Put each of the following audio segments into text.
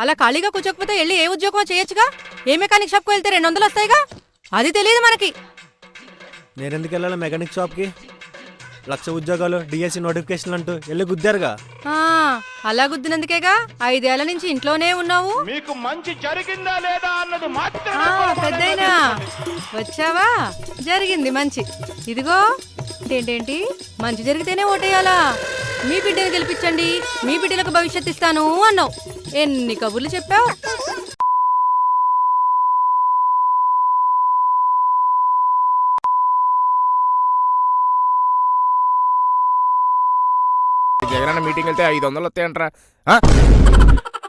అలా ఖాళీగా కూర్చోకపోతే వెళ్ళి ఏ ఉద్యోగమో చేయొచ్చుగా? ఏ మెకానిక్ షాప్కి వెళ్తే రెండు వందలు వస్తాయిగా? అది తెలియదు మనకి. నేను ఎందుకు వెళ్ళాలి మెకానిక్ షాప్కి? లక్ష ఉద్యోగాలు డిఎస్సి నోటిఫికేషన్లు అంటూ వెళ్ళి గుద్దారుగా? ఆ, అలా గుద్దినందుకేగా? ఐదేళ్ళ నుంచి ఇంట్లోనే ఉన్నావు. మీకు మంచి జరిగిందా లేదా అన్నది పెద్దయినా. వచ్చావా? జరిగింది మంచి. ఇదిగో ఏంటేంటి మంచి జరిగితేనే ఓటేయాలా. మీ బిడ్డను గెలిపించండి. మీ బిడ్డలకు భవిష్యత్ ఇస్తాను అన్నావు. ఎన్ని కబుర్లు చెప్పావు? జగనన్న మీటింగ్ వెళ్తే ఐదు వందలు వస్తాయంట్రా. ఆ?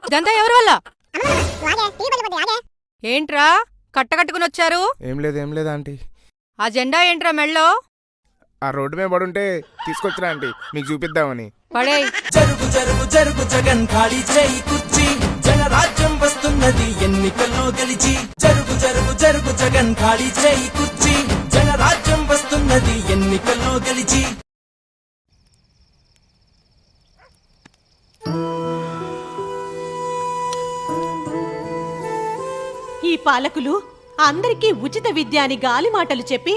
ఇదంతా ఎవరి వల్ల? ఏంట్రా? కట్టకట్టుకుని వచ్చారు? ఏం లేదు ఏం లేదు ఆంటీ. ఆ జెండా ఏంట్రా మెళ్ళో? ఆ రోడ్డు మీద పడుంటే తీసుకొచ్చినా ఆంటీ మీకు చూపిద్దామని. పడే జరుగు జరుగు జరుగు జగన్ ఖాళీ చేయి కుర్చీ. జనరాజ్యం వస్తున్నది ఎన్నికల్లో గెలిచి. జరుగు జరుగు జరుగు జగన్ ఖాళీ చేయి కుర్చీ. జనరాజ్యం వస్తున్నది ఎన్నికల్లో గెలిచి. ఈ పాలకులు అందరికీ ఉచిత విద్య అని గాలి మాటలు చెప్పి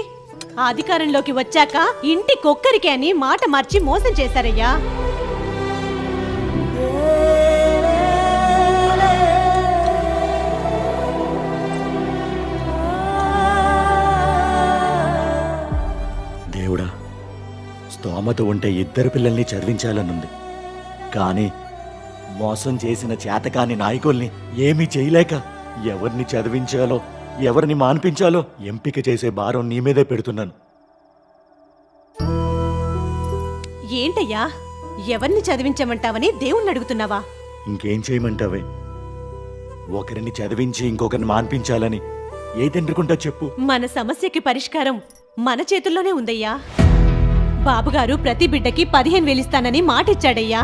అధికారంలోకి వచ్చాక ఇంటి కొక్కరికి అని మాట మార్చి మోసం చేశారయ్యా. దేవుడా స్తోమత ఉంటే ఇద్దరు పిల్లల్ని చదివించాలనుంది. కానీ మోసం చేసిన చేతకాని నాయకుల్ని ఏమీ చేయలేక ఎవరిని చదివించాలో ఎవరిని మాన్పించాలో ఎంపిక చేసే భారం నీ మీదే పెడుతున్నాను. ఏంటయ్యా? ఎవరిని చదివించమంటావని దేవుణ్ణి అడుగుతున్నావా? ఇంకేం చేయమంటావే? ఒకరిని చదివించి ఇంకొకరిని మాన్పించాలని ఏ తండ్రికుంటా చెప్పు? మన సమస్యకి పరిష్కారం మన చేతుల్లోనే ఉందయ్యా. బాబుగారు ప్రతి బిడ్డకి పదిహేను వేలిస్తానని మాటిచ్చాడయ్యా.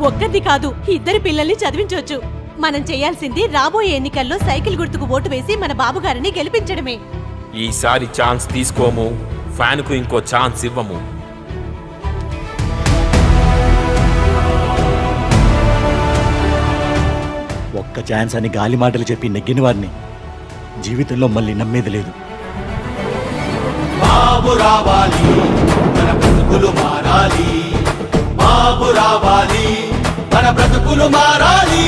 ఒక్కరిది కాదు ఇద్దరి పిల్లల్ని చదివించవచ్చు మనం చేయాల్సింది రాబోయే ఎన్నికల్లో సైకిల్ గుర్తుకు ఓటు వేసి మన బాబుగారిని గెలిపించడమే. ఈసారి ఛాన్స్ తీసుకోము ఫ్యాన్కు ఇంకో ఛాన్స్ ఇవ్వము. ఒక్క ఛాన్స్ అని గాలి మాటలు చెప్పి నెగ్గిన వారిని జీవితంలో మళ్ళీ నమ్మేది లేదు. బాబు రావాలి మన బ్రతుకులు మారాలి. బాబు రావాలి మన బ్రతుకులు మారాలి.